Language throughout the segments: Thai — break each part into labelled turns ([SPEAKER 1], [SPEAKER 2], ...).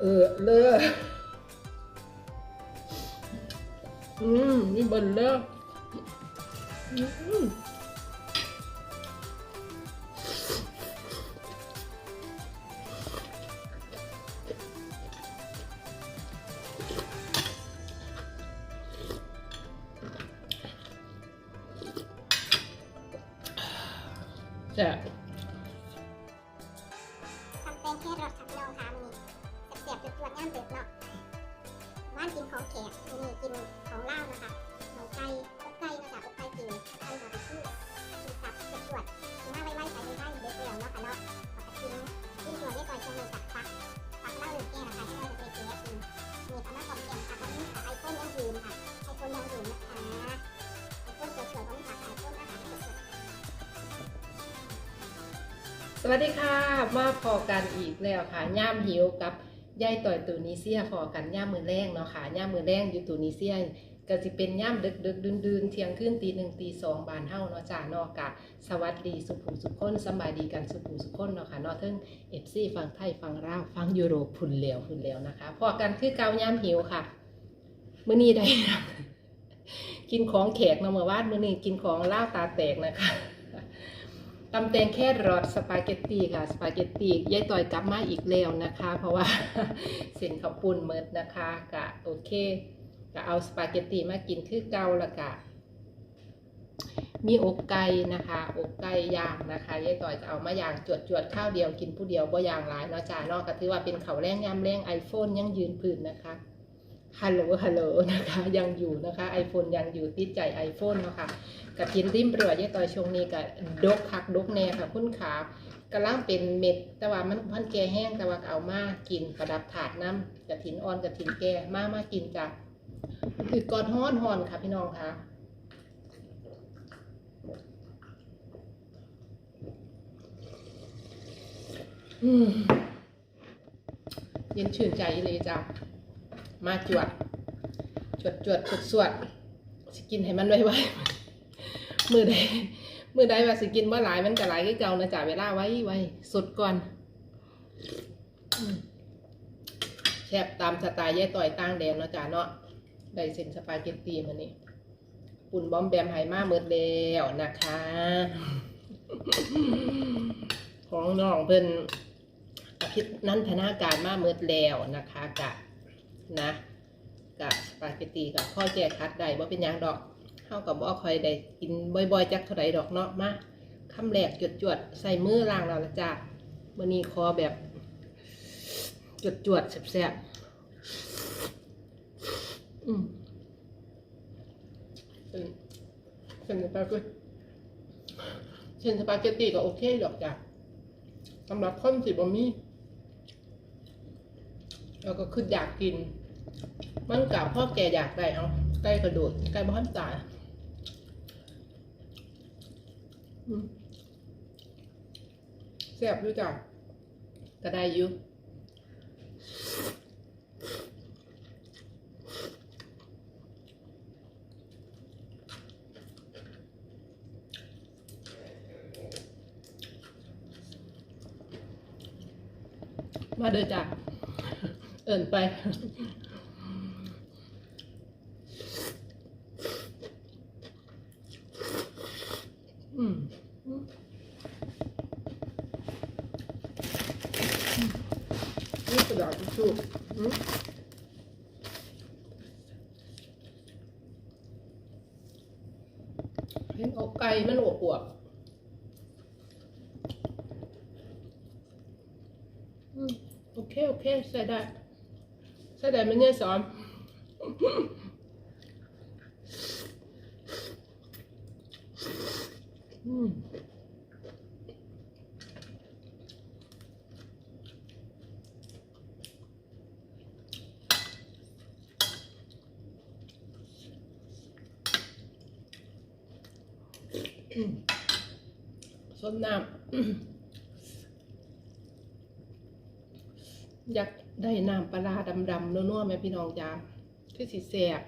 [SPEAKER 1] เออเลือ
[SPEAKER 2] สวัสดีค่ะ มา
[SPEAKER 1] พอกันอีกแล้วค่ะย่ามหิวกับยายต่อยตูนิเซียพอกันย่ามมือแรงเนาะค่ะย่ามมือแรงอยู่ตูนิเซียก็สิเป็นย่ามดึกดึกดืนดืนเที่ยงคืนตีหนึ่งตีสองบานเฮาเนาะจ้าเนาะกะสวัสดีสุภูสุขคนสบายดีกันสุภูสุขคนเนาะค่ะเนาะเทิงเอฟซีฟังไทยฟังลาวฟังยุโรปพุ่นแล้วพุ่นแล้วนะคะพอกันคือเกาย่ามหิวค่ะมื้อนี้ได้กินของแขกเนาะเมื่อวานมื้อนี้กินของล่าตาแตกนะคะ ตำแตงแค่รอดสปาเกตตีค่ะ สปาเกตตียายต่อยกลับมาอีกแล้วนะคะ เพราะว่าเส้นข้าวปุ้นเมิดนะคะกะโอเคกะเอาสปาเกตตีมากินคือเก่าละกะ มีอกไก่นะคะ อกไก่ย่างนะคะยายต่อยจะเอามาย่างจวดจวดๆข้าวเดียวกินผู้เดียวบ่ย่างหลายเนาะจ้าเนอกก็ถือว่าเป็นเขาแรงยำแรงไอโฟนยังยืนพื้นนะคะ ฮัลโหลฮัลโหลนะคะ ยังอยู่นะคะไอโฟนยังอยู่ติดใจไอโฟนเนาะค่ะกระถินริมเรือเยต่อยช่วงนี้ก็ดกคักดกแน่ค่ะคุณขากำลังเป็นเม็ด แต่ว่ามันพันแก่แห้งแต่ว่าก็เอามากินประดับถาดน้ำกระถินอ่อนกระถินแก่มามากินจ้ะคือกอดฮ้อนฮอนค่ะพี่น้องค่ะอืมเย็นชื่นใจเลยจ้ะ มาจวด จวดจวดจวดสวดสกินให้มันไวๆมือใดมือใดว่าสกินว่าหลายมันก็หลายก็เก่านะจ่าเวลาไว้ไว้สุดก่อนแซ่บตามสไตล์แยายต่อยตั้งแดนเนาะจ่าเนาะได้เส้นสปาเกตตีมานี่ปุ่นบอมแบมไฮมาเมิดแล้วนะคะ ของน้องเพิ่นอาทิตย์นั้นพนาการมาเมิดแล้วนะคะกะ นะกับสปาเกตตีกับข้อแก้คัดได้ว่าเป็นยังดอกเท่ากับว่าคอยได้กินบ่อยๆจักเท่าไรดอกเนาะมาคำแรกจวดๆใส่มือล่างเราละจ้าวันนี้คอแบบจวดๆแซ่บๆอืมเป็นสปาเกตเช่นสปาเกตตีก็โอเคดอกจ้ะสำหรับคนสิบะมี่แล้วก็คืออยากกิน มันกับพ่อแกอยากได้เอาไก่กระโดดไก่บ้านตายอืมแซ่บด้วยจ้ะก็ได้อยู่มาเด้อจ้ะเอิ่นไป อืมอืมนี่ ชูเห็นอกไก่มันอวบอวบโอเค โอเค ใส่ได้ ใส่ได้มันเนี่ยสอน สดน้ำอยากได้น้ำปลาดำๆนัวๆไหมพี่น้องจ้าคือสีแสบ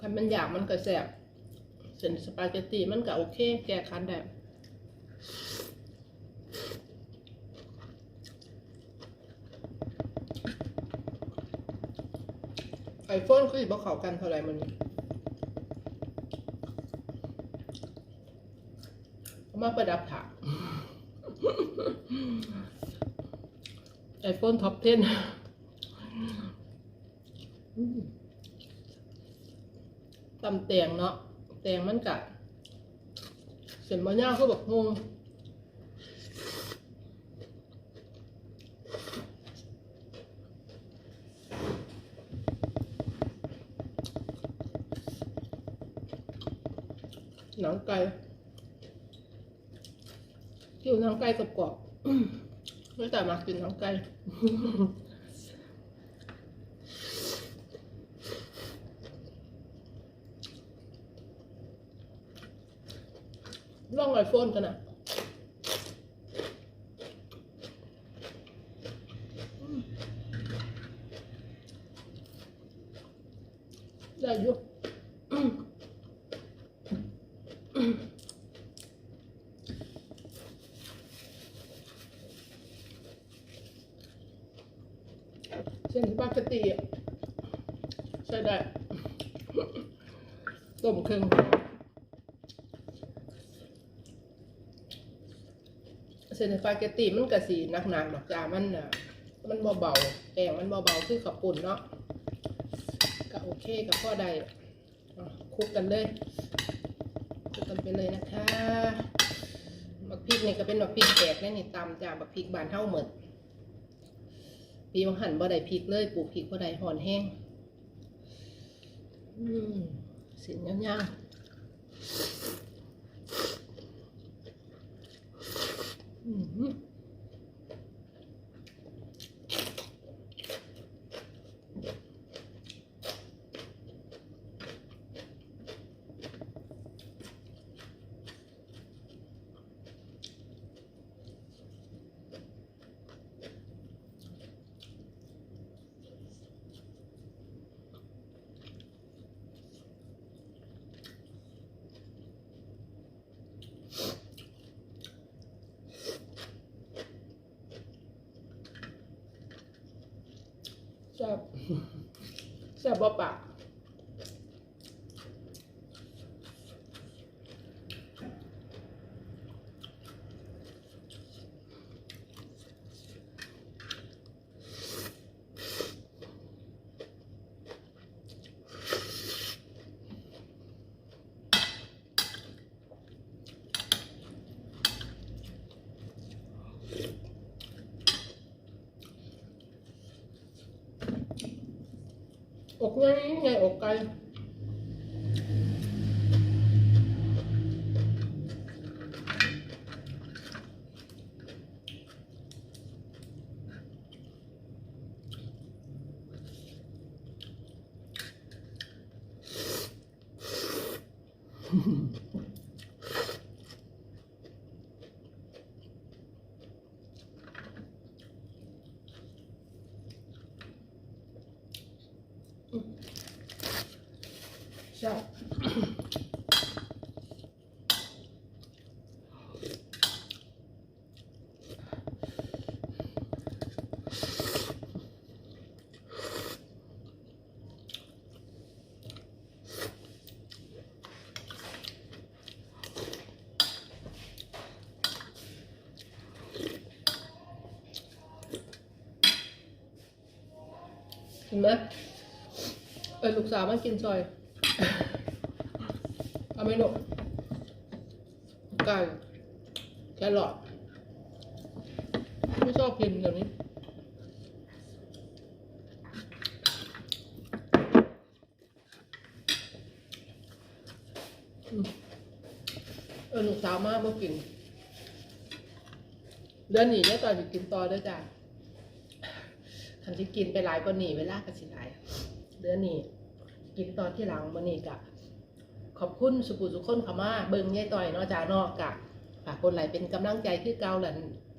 [SPEAKER 1] คันมันอยากมันก็แสบ เส้นสปาเกตตีมันก็โอเค แก้คันได้ไอโฟนคือบ่เขากันเท่าไหร่มันมาประดับถาไอโฟนท็อป 10อืมตำแตงเนาะ แตงมันกะเส้นบะย่างเขาบอกงงหนังไก่คิวหนังไก่กรอบๆไม่แต่มากินหนังไก่ ลองไอโฟนกันอืมได้อยู่เส้นสปาเกตตีอะใช้ได้ต้มเครื่อง เส้นสปาเกตตีมันกระสีหนักๆดอกจ้ามันน่ะมันเบาๆแต่มันเบาๆคือขับปุ่นเนาะก็โอเคกับพ่อใดคลุกกันเลยคลุกกันไปเลยนะคะบักพริกนี่ก็เป็นบักพริกแดกแน่นี่ตำจ้าบักพริกบานเท่าเหมือนปีมังหันบ่ได้พริกเลยปลูกพริกบ่ได้ห่อนแห้งอืมเสียงยาวๆ อืมแซ่บ แซ่บ บ่ปากอกไง ห็นไหมเออลูกสาวมากินซอยเอาไม่ลูกไก่แครอทไม่ชอบกินเดี๋ยวนี้เออลูกสาวมากเมื่อกินเดือนหนีได้ต่อยไปกินต่อเด้จ้ะ คันที่กินไปหลายก็หนีเวลาก็สิหลายเดือนนี้กินตอนที่หลังมันนี่กะขอบคุณสุขุสุขคนเขามาเบิ่งยายต่อยเนาะจ้าเนาะกะฝากคนไหลเป็นกำลังใจคือเกาหลัน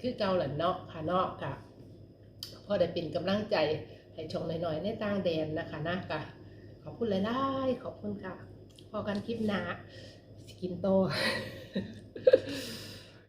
[SPEAKER 1] คือเกาหลันเนาะค่ะเนาะกะพอได้เป็นกำลังใจให้ชมหน่อยๆในต่างแดนนะคะนะกะขขอบคุณหลายๆขอบคุณค่ะพอกันคลิปหนาสกินโต